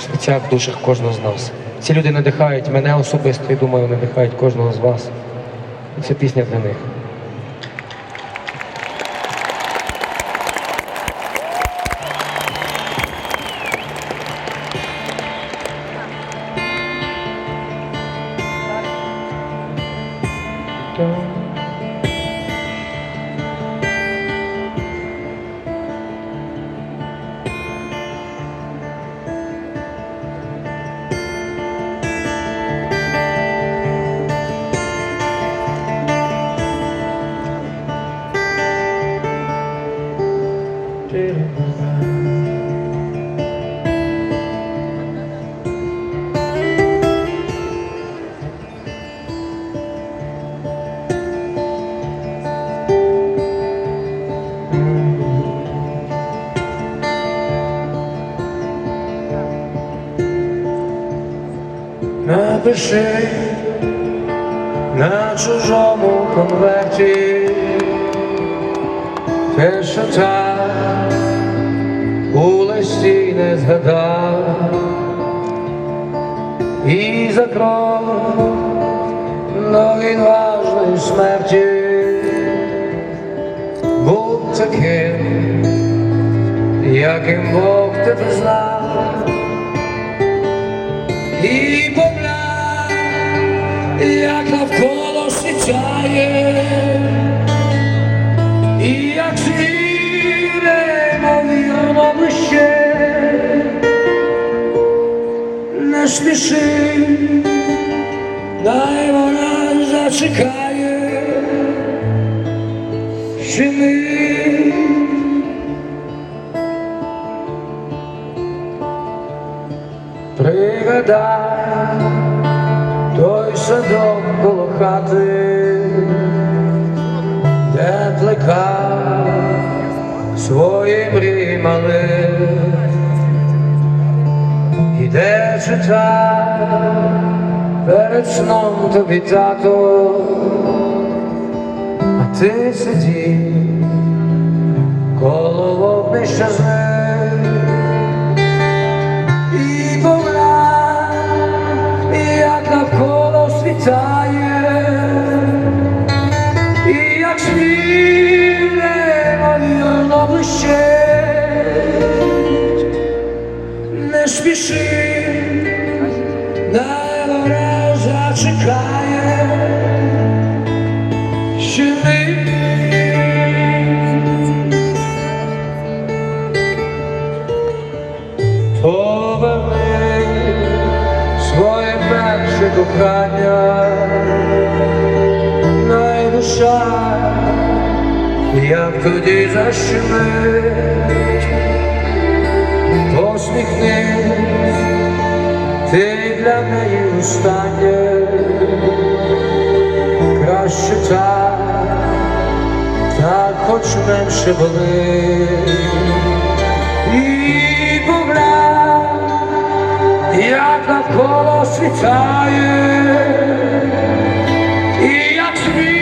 в серцях, душах кожного з нас. Ці люди надихають мене особисто і думаю, надихають кожного з вас. Ця пісня для них. Напиши на чужому конверті те, що так у листі не згадав, і за крок до відважної смерті був таким, яким Бог тебе знав. І поглянь, як навколо світає, і як звіре, неймовірно блище, не спіши, дай вона зачекає, ще ми. Пригадай той садок коло хати, де плекав свої мрії мали, і де читав перед сном тобі тато, а ти сидів коло вогнища з світає, і як світ неймовірно блищить, не спіши, не ворожа зачекає, кохання, най душа, як тоді защемить, посміхнись, ти для неї останнє, краще так, так хоч менше болить. Різдво світає, і як світ.